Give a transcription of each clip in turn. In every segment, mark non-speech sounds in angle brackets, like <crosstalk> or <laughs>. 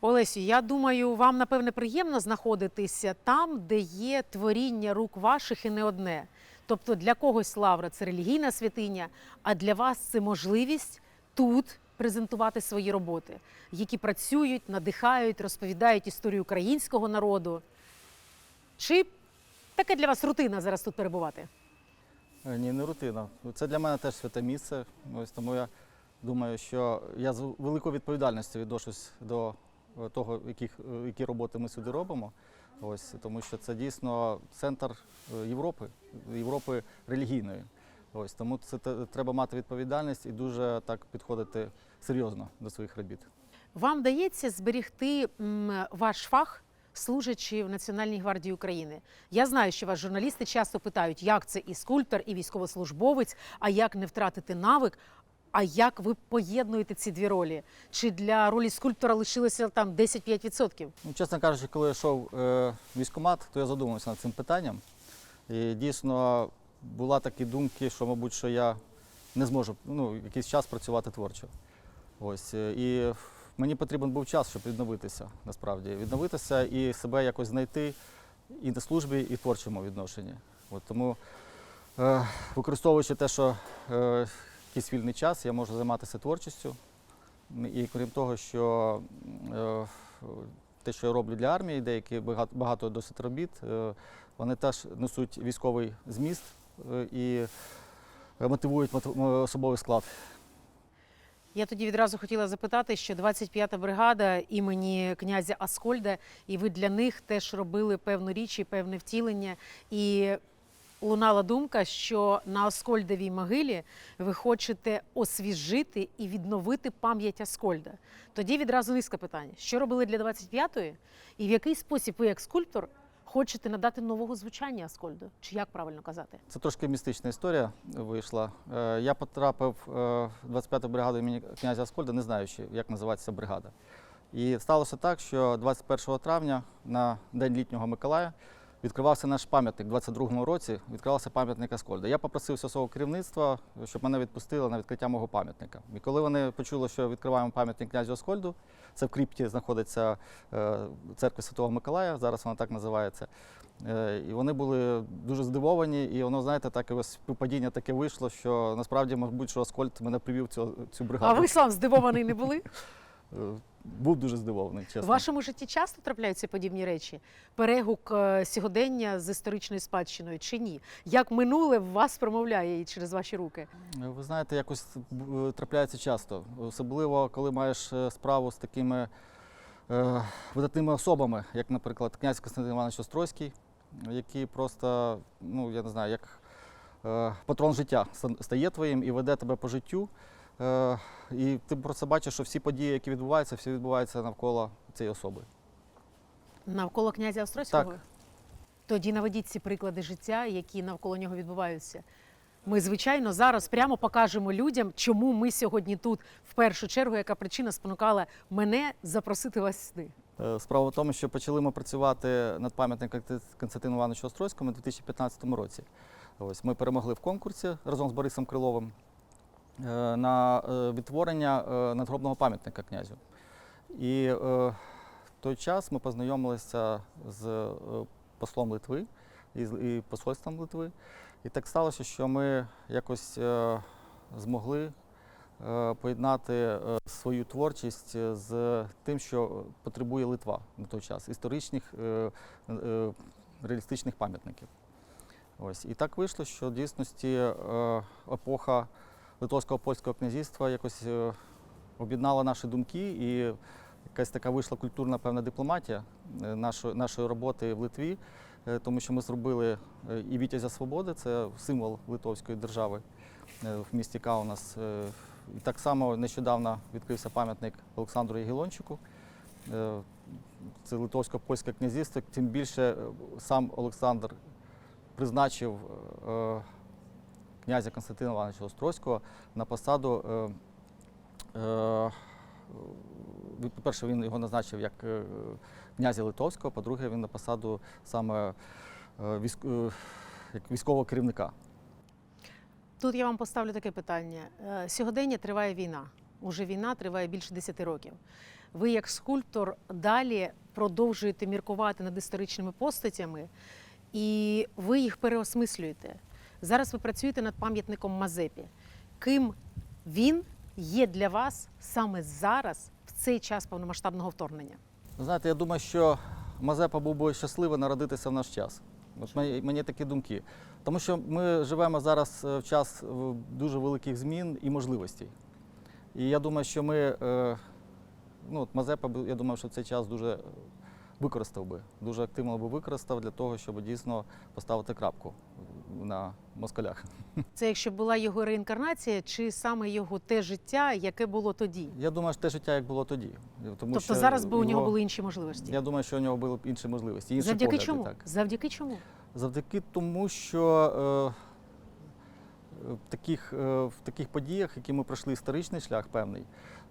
Олесю, я думаю, вам напевне приємно знаходитися там, де є творіння рук ваших і не одне. Тобто для когось лавра це релігійна святиня, а для вас це можливість тут презентувати свої роботи, які працюють, надихають, розповідають історію українського народу. Чи таке для вас рутина зараз тут перебувати? Е, Ні, не рутина. Це для мене теж святе місце. Ось тому я думаю, що я з великою відповідальністю відношусь до того, яких, е, які роботи ми сюди робимо. Ось тому, що це дійсно центр е, Європи, Європи релігійної. Ось тому це треба мати відповідальність і дуже так підходити серйозно до своїх робіт. Вам дається зберегти м, ваш фах, служачи в Національній гвардії України. Я знаю, що вас журналісти часто питають, як це і скульптор, і військовослужбовець, а як не втратити навик. А як ви поєднуєте ці дві ролі? Чи для ролі скульптора лишилося там 10-5%? Ну, чесно кажучи, коли я йшов е, військкомат, то я задумався над цим питанням. І дійсно була такі думки, що, мабуть, що я не зможу ну, якийсь час працювати творчо. Ось. е, І мені потрібен був час, щоб відновитися, насправді. Відновитися і себе якось знайти і на службі, і в творчому відношенні. От, тому, е, використовуючи те, що е, якийсь вільний час, я можу займатися творчістю. І крім того, що е, те, що я роблю для армії, деякі багато, досить робіт, е, вони теж несуть військовий зміст е, і мотивують особовий склад. Я тоді відразу хотіла запитати, що 25-та бригада імені князя Аскольда, і ви для них теж робили певну річ і певне втілення. І лунала думка, що на Аскольдовій могилі ви хочете освіжити і відновити пам'ять Аскольда. Тоді відразу низка питань: що робили для 25-ї, і в який спосіб ви, як скульптор, хочете надати нового звучання Аскольду? Чи як правильно казати? Це трошки містична історія вийшла. Е, Я потрапив е, в 25-ту бригаду імені князя Аскольда, не знаючи, як називається бригада. І сталося так, що 21 травня на День літнього Миколая відкривався наш пам'ятник. У 22-му році відкривався пам'ятник Аскольда. Я попросив свого керівництва, щоб мене відпустили на відкриття мого пам'ятника. І коли вони почули, що відкриваємо пам'ятник князю Аскольду, це в крипті знаходиться е, церква Святого Миколая, зараз вона так називається. Е, І вони були дуже здивовані, і воно, знаєте, так ось співпадіння таке вийшло, що насправді, мабуть, що Аскольд мене привів цю, цю А ви сам здивований не були? Був дуже здивований, чесно. В вашому житті часто трапляються подібні речі? Перегук е, сьогодення з історичною спадщиною чи ні? Як минуле в вас промовляє і через ваші руки? Е, Ви знаєте, якось е, трапляється часто, особливо коли маєш е, справу з такими е, видатними особами, як, наприклад, князь Константин Іванович Острозький, який просто, ну я не знаю, як е, патрон життя ста- стає твоїм і веде тебе по життю. Е, і ти просто бачиш, що всі події, які відбуваються, всі відбуваються навколо цієї особи. Навколо князя Острозького? Так. Тоді наведіть ці приклади життя, які навколо нього відбуваються. Ми, звичайно, зараз прямо покажемо людям, чому ми сьогодні тут, в першу чергу, яка причина спонукала мене запросити вас сюди. Е, Справа в тому, що почали ми працювати над пам'ятником Константину Івановичу Острозькому у 2015 році. Ось ми перемогли в конкурсі разом з Борисом Криловим на е, відтворення е, надгробного пам'ятника князю. І е, в той час ми познайомилися з е, послом Литви і, посольством Литви. І так сталося, що ми якось е, змогли е, поєднати е, свою творчість е, з тим, що потребує Литва на той час історичних е, е, реалістичних пам'ятників. Ось. І так вийшло, що в дійсності е, епоха Литовського польського князівства якось е, об'єднала наші думки, і якась така вийшла культурна певна дипломатія е, нашої, нашої роботи в Литві, е, тому що ми зробили і Вітязя Свободи, це символ Литовської держави в місті Каунас. І так само нещодавно відкрився пам'ятник Олександру Єгілончику. Це Литовсько-польське князівство. Тим більше сам Олександр призначив князя Константина Івановича Острозького на посаду. е, е, По-перше, він його назначив як е, князя Литовського, по-друге, він на посаду саме як військового керівника. Тут я вам поставлю таке питання. Сьогодення триває війна. Уже війна триває більше 10 років. ви як скульптор далі продовжуєте міркувати над історичними постатями, і ви їх переосмислюєте. Зараз ви працюєте над пам'ятником Мазепі. Ким він є для вас саме зараз, в цей час повномасштабного вторгнення? Знаєте, я думаю, що Мазепа був би щасливий народитися в наш час. От мені, такі думки. Тому що ми живемо зараз е, в час е, дуже великих змін і можливостей. І я думаю, що ми, е, ну, от Мазепа, я думаю, що цей час дуже використав би, дуже активно би використав для того, щоб дійсно поставити крапку на москалях. <laughs> Це якщо була його реінкарнація, чи саме його те життя, яке було тоді? Я думаю, що те життя, як було тоді. Тому тобто що зараз би у нього були інші можливості. Я думаю, що у нього були б інші можливості. Інші Завдяки погляди, чому? Так. Завдяки чому? Завдяки тому, що е, в, таких, е, в таких подіях, які ми пройшли історичний шлях певний,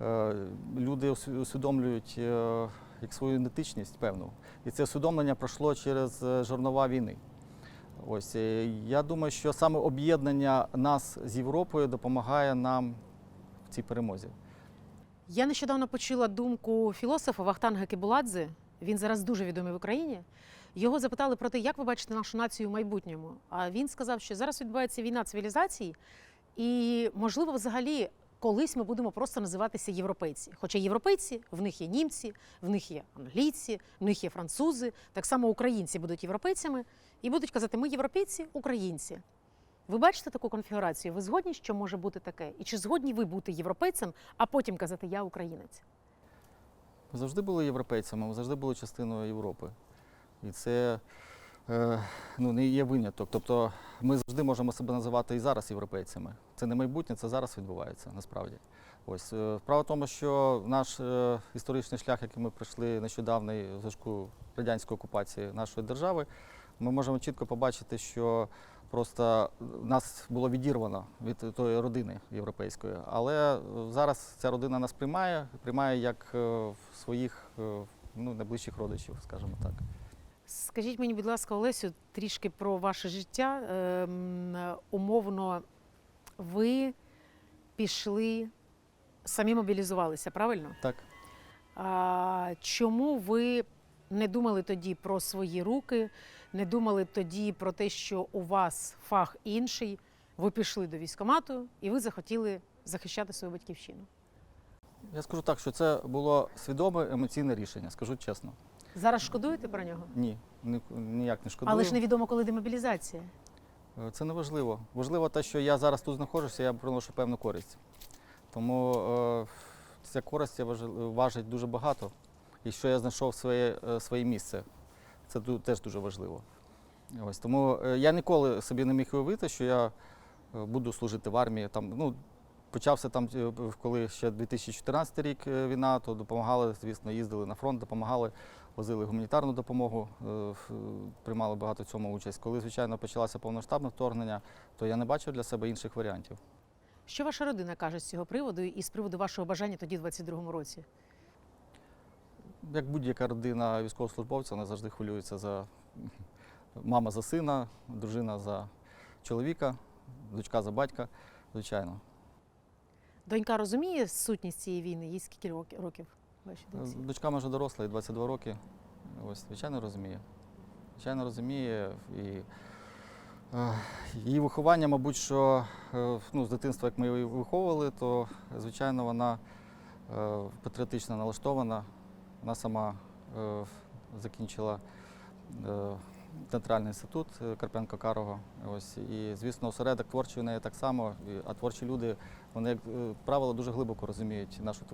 е, люди усві- усвідомлюють е, як свою ідентичність певну. І це усвідомлення пройшло через е, жорнова війни. Ось е, я думаю, що саме об'єднання нас з Європою допомагає нам в цій перемозі. Я нещодавно почула думку філософа Вахтанга Кебуладзе. Він зараз дуже відомий в Україні. Його запитали про те, як ви бачите нашу націю в майбутньому. А він сказав, що зараз відбувається війна цивілізацій, і можливо, взагалі, колись ми будемо просто називатися європейці. Хоча європейці в них є німці, в них є англійці, в них є французи. Так само українці будуть європейцями і будуть казати, ми європейці, українці. Ви бачите таку конфігурацію? Ви згодні, що може бути таке? І чи згодні ви бути європейцем, а потім казати Я українець? Ми завжди були європейцями, ми завжди були частиною Європи. І це ну, не є виняток. Тобто ми завжди можемо себе називати і зараз європейцями. Це не майбутнє, це зараз відбувається насправді. Ось е, справа в тому, що наш е, історичний шлях, який ми пройшли нещодавно в зв'язку радянської окупації нашої держави, ми можемо чітко побачити, що просто нас було відірвано від тої родини європейської. Але е, зараз ця родина нас приймає, приймає як е, своїх е, ну, найближчих родичів, скажімо так. Скажіть мені, будь ласка, Олесю, трішки про ваше життя. Ем, е, умовно, ви пішли, самі мобілізувалися, правильно? Так. А, чому ви не думали тоді про свої руки, не думали тоді про те, що у вас фах інший? Ви пішли до військкомату і ви захотіли захищати свою батьківщину? Я скажу так, що це було свідоме емоційне рішення, скажу чесно. Зараз шкодуєте про нього? Ні, ні ніяк не шкодую. Але ж невідомо, коли демобілізація. Е, Це не важливо. Важливо те, що я зараз тут знаходжуся, я приношу певну користь. Тому е, ця користь важить дуже багато. І що я знайшов своє, е, своє місце. Це теж дуже важливо. Ось, тому е, я ніколи собі не міг уявити, що я буду служити в армії. Там, ну, почався там, коли ще 2014 рік війна, то допомагали, звісно, їздили на фронт, допомагали, возили гуманітарну допомогу, е, приймали багато в цьому участь. Коли, звичайно, почалося повноштабне вторгнення, то я не бачив для себе інших варіантів. Що ваша родина каже з цього приводу і з приводу вашого бажання тоді, в 22-му році? Як будь-яка родина військовослужбовця, вона завжди хвилюється за мама за сина, дружина за чоловіка, дочка за батька, звичайно. Донька розуміє сутність цієї війни? Їй скільки років? Вашій доньці? Дочка вже доросла, їй 22 роки. Ось, звичайно, розуміє. Звичайно, розуміє. І е, її виховання, мабуть, що е, ну, з дитинства, як ми її виховували, то, звичайно, вона е, патріотично налаштована. Вона сама закінчила театральний інститут Карпенко Карого. Ось, і, звісно, осередок творчий у неї так само. А творчі люди, вони, як правило, дуже глибоко розуміють нашу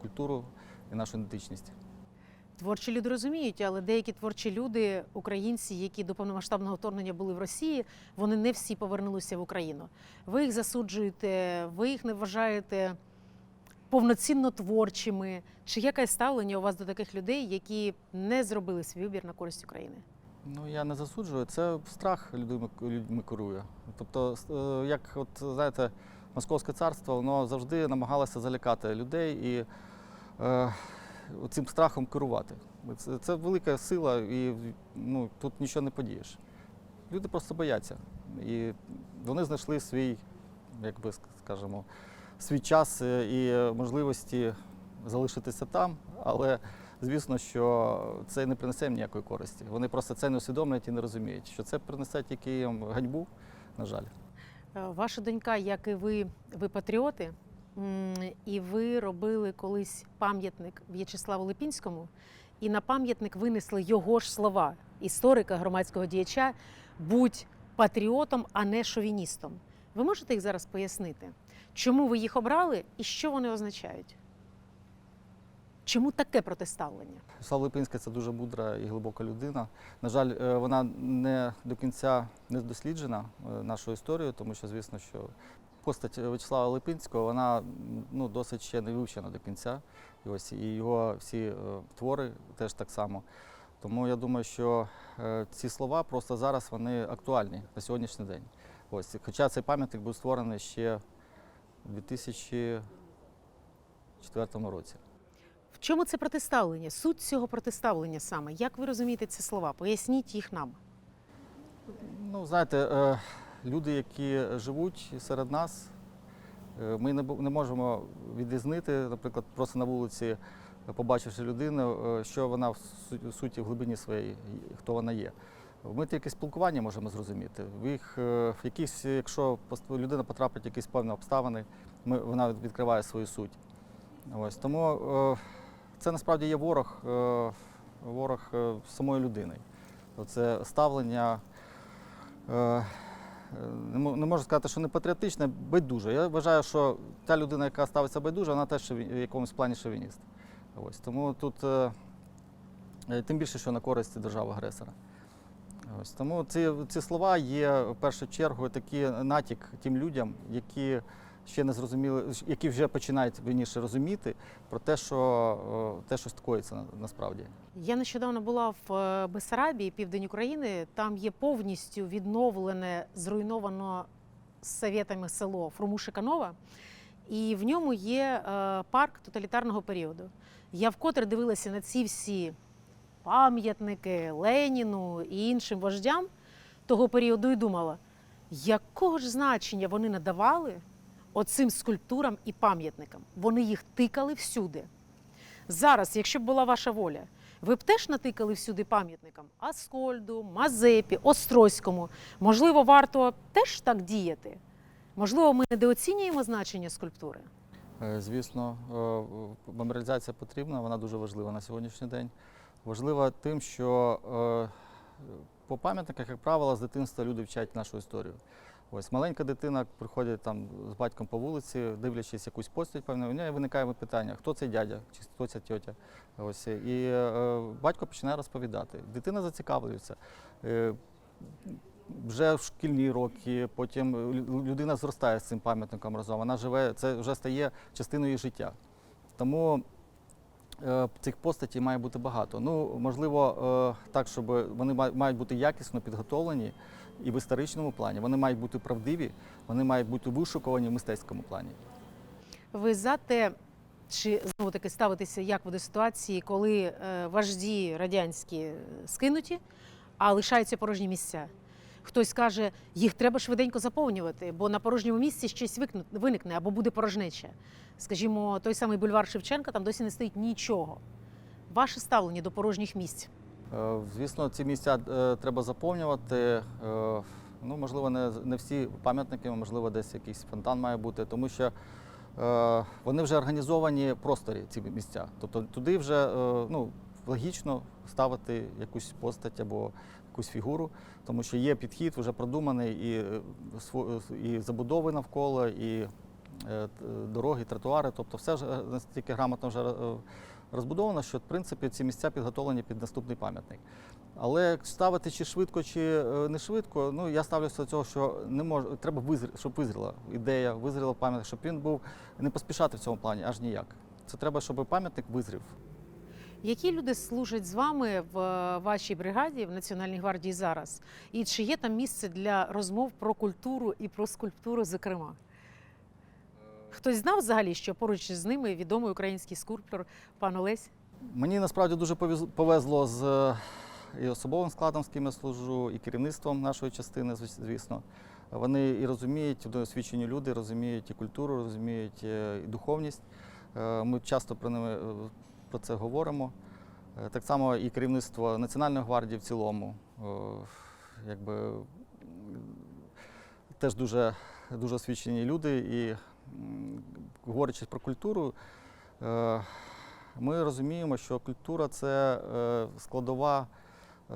культуру і нашу ідентичність. Творчі люди розуміють, але деякі творчі люди, українці, які до повномасштабного вторгнення були в Росії, вони не всі повернулися в Україну. Ви їх засуджуєте, ви їх не вважаєте повноцінно творчими. Чи яке ставлення у вас до таких людей, які не зробили свій вибір на користь України? Ну, я не засуджую, це страх людьми, людьми керує. Тобто, е, як от знаєте, Московське царство воно завжди намагалося залякати людей і цим страхом керувати. Це, це велика сила, і ну, тут нічого не подієш. Люди просто бояться. І вони знайшли свій, як би скажемо, свій час е, і е, можливості залишитися там, але звісно, що це не принесе їм ніякої користі. Вони просто це не усвідомлюють і не розуміють, що це принесе тільки їм ганьбу, на жаль. Е, Ваша донька, як і ви, ви патріоти, і ви робили колись пам'ятник В'ячеславу Липінському, і на пам'ятник винесли його ж слова, історика, громадського діяча, будь патріотом, а не шовіністом. Ви можете їх зараз пояснити, чому ви їх обрали і що вони означають? Чому таке протиставлення? Слава Липинська це дуже мудра і глибока людина. На жаль, е, вона не до кінця не досліджена е, нашою історією, тому що, звісно, що постать Вячеслава Липинського вона ну, досить ще не вивчена до кінця. І ось і його всі е, твори теж так само. Тому я думаю, що е, ці слова просто зараз вони актуальні на сьогоднішній день. Ось, хоча цей пам'ятник був створений ще у 2004 році. В чому це протиставлення? Суть цього протиставлення саме. Як ви розумієте ці слова? Поясніть їх нам. Ну, знаєте, е, люди, які живуть серед нас, е, ми не можемо відрізнити, наприклад, просто на вулиці, е, побачивши людину, е, що вона в суті в глибині своєї, хто вона є. Ми тільки спілкування можемо зрозуміти. В їх в якісь, якщо людина потрапить в якісь певні обставини, ми, вона відкриває свою суть. Ось тому це насправді є ворог, ворог самої людини. Це ставлення не можу сказати, що не патріотична, байдуже. Я вважаю, що та людина, яка ставиться байдуже, вона теж в якомусь плані шовініст. Ось. Тому тут е, е, тим більше, що на користь держави-агресора. Ось. Тому ці, ці слова є в першу чергу такий натяк тим людям, які ще не зрозуміли, які вже починають вірніше розуміти про те, що те, що коїться на- насправді. Я нещодавно була в е, Бессарабії, південь України. Там є повністю відновлене, зруйновано совєтами село Фрумушиканова, і в ньому є е, парк тоталітарного періоду. Я вкотре дивилася на ці всі пам'ятники Леніну і іншим вождям того періоду і думала, якого ж значення вони надавали оцим скульптурам і пам'ятникам. Вони їх тикали всюди. Зараз, якщо б була ваша воля, ви б теж натикали всюди пам'ятникам Аскольду, Мазепі, Острозькому. Можливо, варто теж так діяти. Можливо, ми недооцінюємо значення скульптури. Е, Звісно, е, меморіалізація потрібна, вона дуже важлива на сьогоднішній день. Важлива тим, що е, по пам'ятниках, як правило, з дитинства люди вчать нашу історію. Ось маленька дитина приходить там з батьком по вулиці, дивлячись якусь постать, певно, у неї виникає питання, хто цей дядя, чи хто ця тьотя. Ось і е, батько починає розповідати. Дитина зацікавлюється. Е, вже в шкільні роки, потім людина зростає з цим пам'ятником разом. Вона живе, це вже стає частиною життя. Тому е, цих постатей має бути багато. Ну, можливо, е, так, щоб вони мають бути якісно підготовлені і в історичному плані. Вони мають бути правдиві, вони мають бути вишукувані в мистецькому плані. Ви за те, чи знову таки ставитися як до ситуації, коли е, вожді радянські е, скинуті, а лишаються порожні місця? Хтось каже, їх треба швиденько заповнювати, бо на порожньому місці щось виникне або буде порожнеча. Скажімо, той самий бульвар Шевченка, там досі не стоїть нічого. Ваше ставлення до порожніх місць. Е, Звісно, ці місця е, треба заповнювати. Е, Ну, можливо, не, не всі пам'ятники, можливо, десь якийсь фонтан має бути, тому що е, вони вже організовані просторі, ці місця. Тобто туди вже е, ну, логічно ставити якусь постать або якусь фігуру, тому що є підхід вже продуманий і, і забудови навколо, і е, дороги, тротуари. Тобто все ж настільки грамотно вже розбудовано, що в принципі ці місця підготовлені під наступний пам'ятник. Але ставити чи швидко, чи е, не швидко, ну я ставлюся до цього, що не мож, треба визр, щоб визріла ідея, визріла пам'ятник, щоб він був не поспішати в цьому плані аж ніяк. Це треба, щоб пам'ятник визрів. Які люди служать з вами в е, вашій бригаді в Національній гвардії зараз? І чи є там місце для розмов про культуру і про скульптуру, зокрема? Хтось знав взагалі, що поруч з ними відомий український скульптор пан Олесь? Мені насправді дуже повезло з е, і особовим складом, з ким я служу, і керівництвом нашої частини, звісно. Вони і розуміють, досвідчені люди, розуміють і культуру, розуміють е, і духовність. Е, Ми часто про, ними, про це говоримо. Так само і керівництво Національної гвардії в цілому. Якби, теж дуже, дуже освічені люди. І говорячи про культуру, е, ми розуміємо, що культура це е, складова,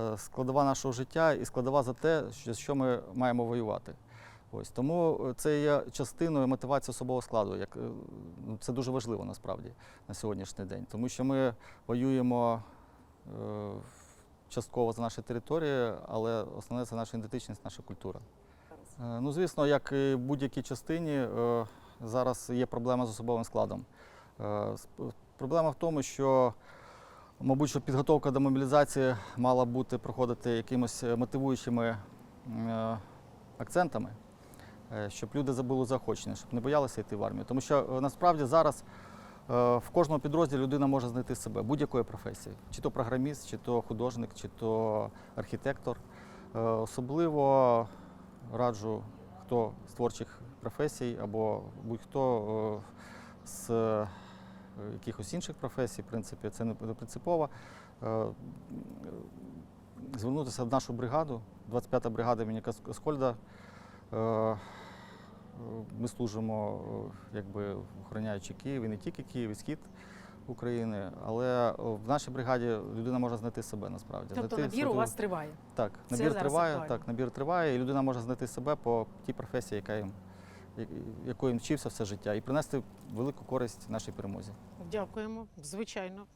е, складова нашого життя і складова за те, що- що ми маємо воювати. Ось тому це є частиною мотивації особового складу. Як, ну, це дуже важливо насправді на сьогоднішній день, тому що ми воюємо е, частково за наші території, але основне це наша ідентичність, наша культура. Е, Ну, звісно, як і в будь-якій частині, зараз є проблема з особовим складом. Е, Проблема в тому, що, мабуть, що підготовка до мобілізації мала бути проходити якимось е, мотивуючими е, акцентами, щоб люди забули заохочення, щоб не боялися йти в армію. Тому що насправді зараз в кожному підрозділі людина може знайти себе будь-якої професії, чи то програміст, чи то художник, чи то архітектор. Особливо раджу, хто з творчих професій або будь-хто е, з е, якихось інших професій, в принципі, це не принципово. е, Звернутися в нашу бригаду, 25-та бригада імені е, Ми служимо, якби охороняючи Київ і не тільки Київ, і схід України, але в нашій бригаді людина може знайти себе насправді. Тобто знайти набір у вас триває. так, набір триває, так, набір триває, і людина може знайти себе по тій професії, яка їм, якою вчився все життя, і принести велику користь нашій перемозі. Дякуємо, звичайно.